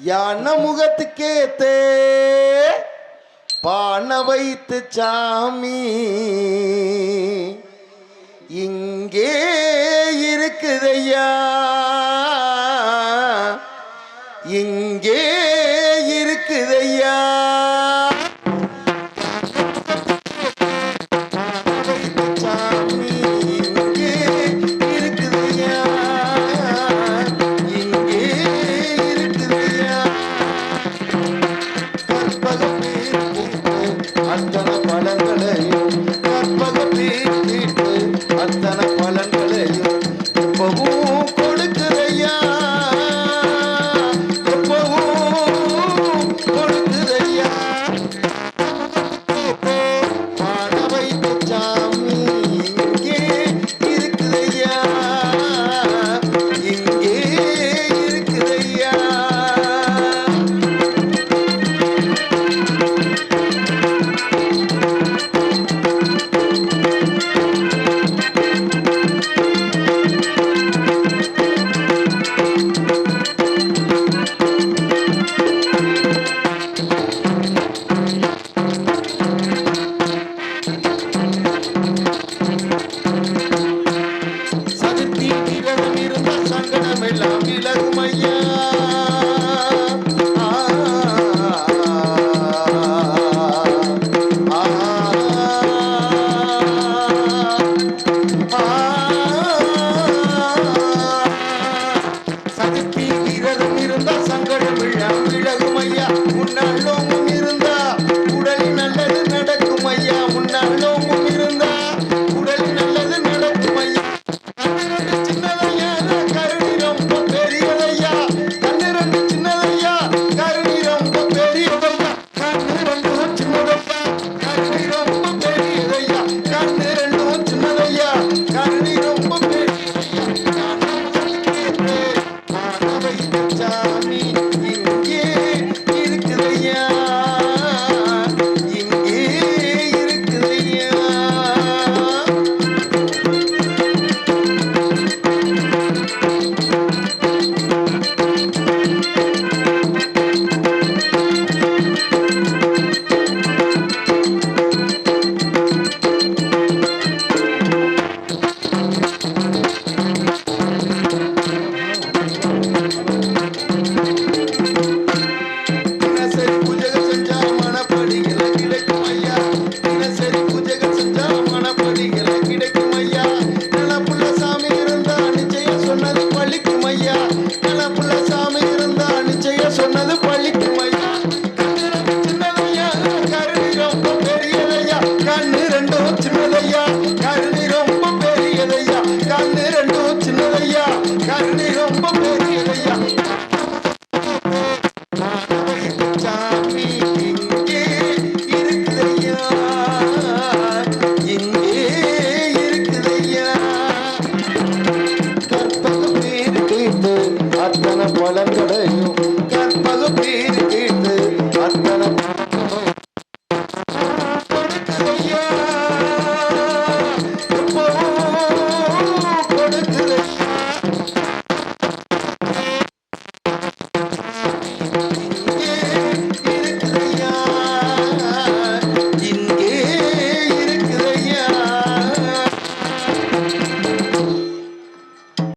யான முகத்துக்கே தே. பான வைத்து சாமி. இங்கே இருக்குதையா. இங்கே சதுக்கி விரதம் இருந்தா சங்கடம் விழா விலகும் ஐயா முன்னாள் இருந்தா உடலில் நல்லது நடக்கும் ஐயா. முன்னாள் Hallelujah.